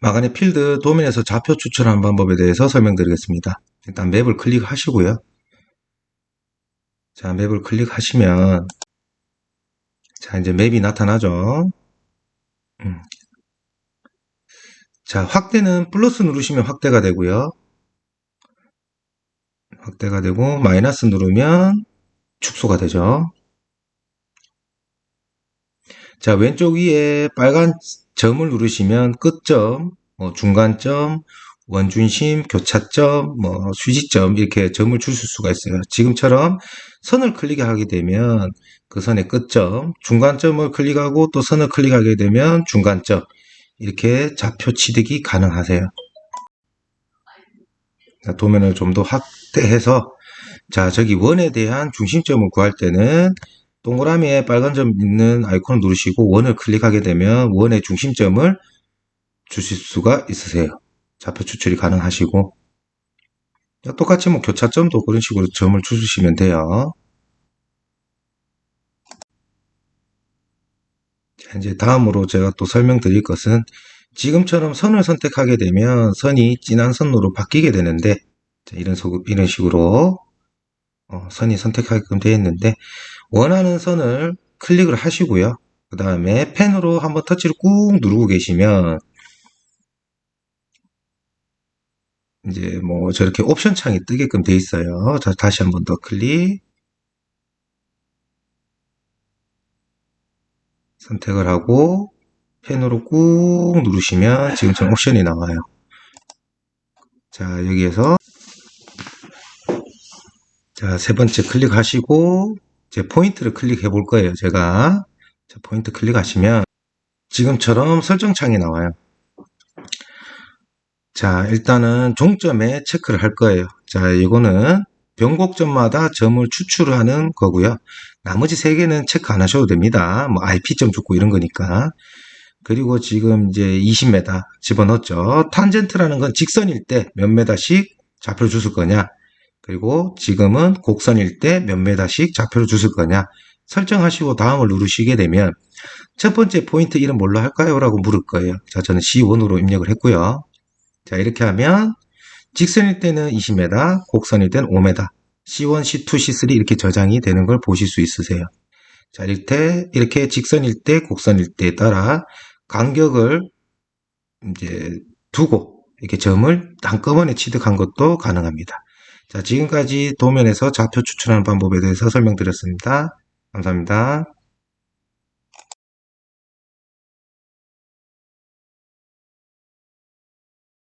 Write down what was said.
마간의 필드 도면에서 좌표 추출하는 방법에 대해서 설명드리겠습니다. 일단 맵을 클릭하시고요. 자, 맵을 클릭하시면 자, 이제 맵이 나타나죠. 음. 자, 확대는 플러스 누르시면 확대가 되고요. 확대가 되고 마이너스 누르면 축소가 되죠. 자, 왼쪽 위에 빨간 점을 누르시면 끝점, 뭐 중간점, 원중심, 교차점, 뭐 수지점 이렇게 점을 주실 수가 있어요. 지금처럼 선을 클릭하게 되면 그 선의 끝점, 중간점을 클릭하고 또 선을 클릭하게 되면 중간점 이렇게 좌표 취득이 가능하세요. 자, 도면을 좀 더 확대해서 자 저기 원에 대한 중심점을 구할 때는 동그라미에 빨간 점 있는 아이콘을 누르시고 원을 클릭하게 되면 원의 중심점을 주실 수가 있으세요. 좌표 추출이 가능하시고 똑같이 뭐 교차점도 그런 식으로 점을 주시면 돼요. 자, 이제 다음으로 제가 또 설명드릴 것은 지금처럼 선을 선택하게 되면 선이 진한 선으로 바뀌게 되는데 자, 이런, 소, 이런 식으로 어, 선이 선택하게끔 되어 있는데 원하는 선을 클릭을 하시고요. 그 다음에 펜으로 한번 터치를 꾹 누르고 계시면 이제 뭐 저렇게 옵션 창이 뜨게끔 되어 있어요. 자, 다시 한번 더 클릭 선택을 하고 펜으로 꾹 누르시면 지금처럼 옵션이 나와요. 자, 여기에서 자, 세 번째 클릭하시고 이 제 포인트를 클릭해 볼 거예요. 제가 자, 포인트 클릭하시면 지금처럼 설정창이 나와요. 자, 일단은 종점에 체크를 할 거예요. 자, 이거는 변곡점마다 점을 추출하는 거고요. 나머지 세 개는 체크 안 하셔도 됩니다. 뭐 IP점 죽고 이런 거니까. 그리고 지금 이제 20m 집어넣었죠. 탄젠트라는 건 직선일 때 몇 메다씩 좌표를 주실 거냐. 그리고 지금은 곡선일 때 몇 메다씩 좌표를 주실 거냐. 설정하시고 다음을 누르시게 되면 첫 번째 포인트 이름 뭘로 할까요? 라고 물을 거예요. 자, 저는 C1으로 입력을 했고요. 자, 이렇게 하면 직선일 때는 20m, 곡선일 때는 5m, C1, C2, C3 이렇게 저장이 되는 걸 보실 수 있으세요. 자, 이렇게, 이렇게 직선일 때, 곡선일 때에 따라 간격을 이제 두고 이렇게 점을 한꺼번에 취득한 것도 가능합니다. 자, 지금까지 도면에서 좌표 추출하는 방법에 대해서 설명드렸습니다. 감사합니다.